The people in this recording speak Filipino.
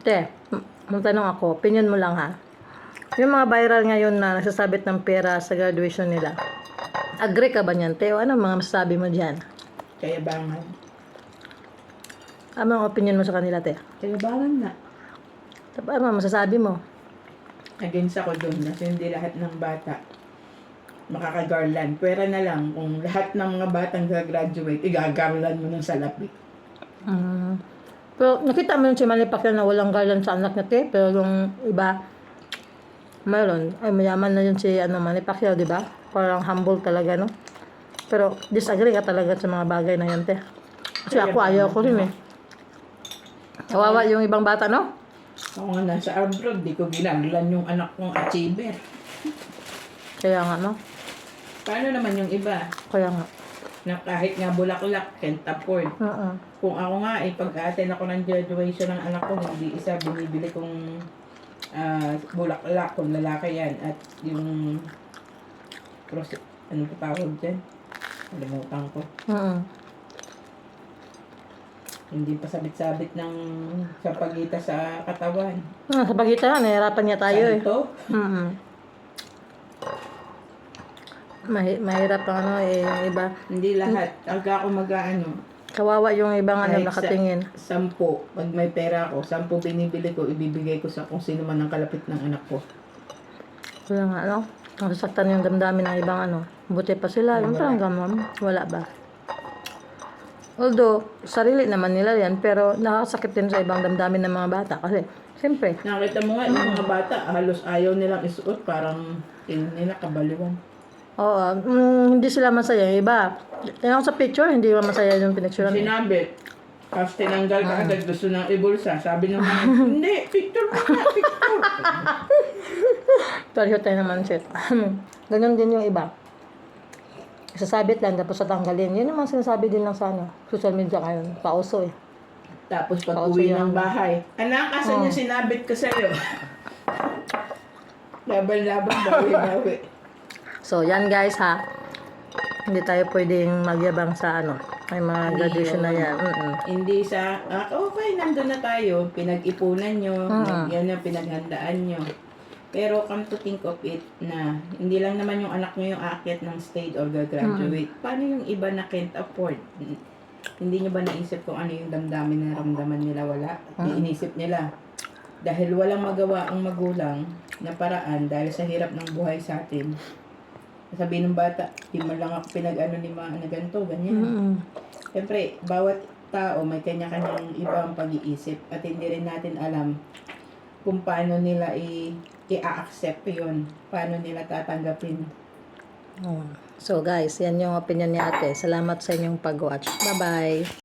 Te, magtanong ako, opinion mo lang ha. Yung mga viral ngayon na nagsasabit ng pera sa graduation nila, agree ka ba niyan, Te? O ano mga masasabi mo dyan? Kayabangan. Ano ang opinion mo sa kanila, Te? Kayabangan na. Ano ang masasabi mo? Against ako doon kasi hindi lahat ng bata makaka-garland. Pwera na lang kung lahat ng mga batang gagraduate, igagarland mo ng salapi. Mm. Pero nakita mo yung si Manny Pacquiao na walang garland sa anak niya? Pero yung iba, mayroon. Ay, mayaman na yun si ano, Manny Pacquiao, di ba? Parang humble talaga, no? Pero disagree ka talaga sa mga bagay na yan, Te. Kasi ako, ayaw ko rin eh. Kawawa yung ibang bata, no? Ako nga nasa abroad, di ko ginaglan yung anak kong achiever. Kaya nga, no? Paano naman yung iba? Kaya nga. Na kahit nga bulaklak, afford. Oo. Kung ako nga, eh, pag-attend ako ng graduation ng anak ko, hindi isa binibili kong ah, bulaklak kung lalaki yan. At yung pros- ano pa tawag dyan? Kalimutan ko. Oo. Hindi pa sabit-sabit ng sa pagita sa katawan. Ah, sa pagitan, nahihirapan niya tayo eh. Santo? Mahi- mahirap ang ano eh, yung iba. Hindi lahat. Pagka ako mag-ano, Kawawa yung ibang ano Kahit sa- nakatingin. sampo, pag may pera ako, sampo binibili ko, ibibigay ko sa kung sino man ang kalapit ng anak ko. Kaya nga, ano? Nasasaktan yung damdamin ng ibang ano. Buti pa sila. Yung parang gamam. Wala ba? Although, sarili naman nila yan, pero nakakasakit din sa ibang damdamin ng mga bata. Kasi, siyempre, Nakita mo nga, yung mga bata, halos ayaw nilang isuot, parang tingin nila kabaliwan. Oo, mm, hindi sila masaya. Yung Iba, tingnan ko sa picture, hindi ba masaya yung pinicturean. Sinabi, tapos tinanggal ka agad, gusto nang ibulsa. Sabi ng mga, hindi, picture mo na, picture. Pareho tayo naman shit. Ganon din yung iba. Sasabit lang, tapos tatanggalin. Yun yung mga sinasabi din lang sa ano, social media ngayon. Pauso eh. Tapos pag uwi yan. ng bahay, anak, asan yung sinabit ko sa'yo? Laban-laban, bawi-bawi. So, yan guys ha. Hindi tayo pwedeng magyabang sa ano. May mga graduation na yan. Mm-mm. Hindi sa, ah, okay, nandun na tayo, pinag-ipunan nyo, Mm. yan ang pinaghandaan nyo. Pero come to think of it na hindi lang naman yung anak nyo yung akit ng state or graduate. Paano yung iba na can't afford? Hindi nyo ba naisip kung ano yung damdamin na ramdaman nila wala? Iinisip nila. Dahil walang magawa ang magulang na paraan dahil sa hirap ng buhay sa atin. Sabi ng bata, di man lang ako pinag-ano ni mga na ganito, ganyan. Mm-mm. Siyempre, bawat tao may kanya-kanyang ibang pag-iisip at hindi rin natin alam kung paano nila i- i-accept yun. Paano nila tatanggapin. Oh. So guys, yan yung opinion ni ate. Salamat sa inyong pag-watch. Bye-bye.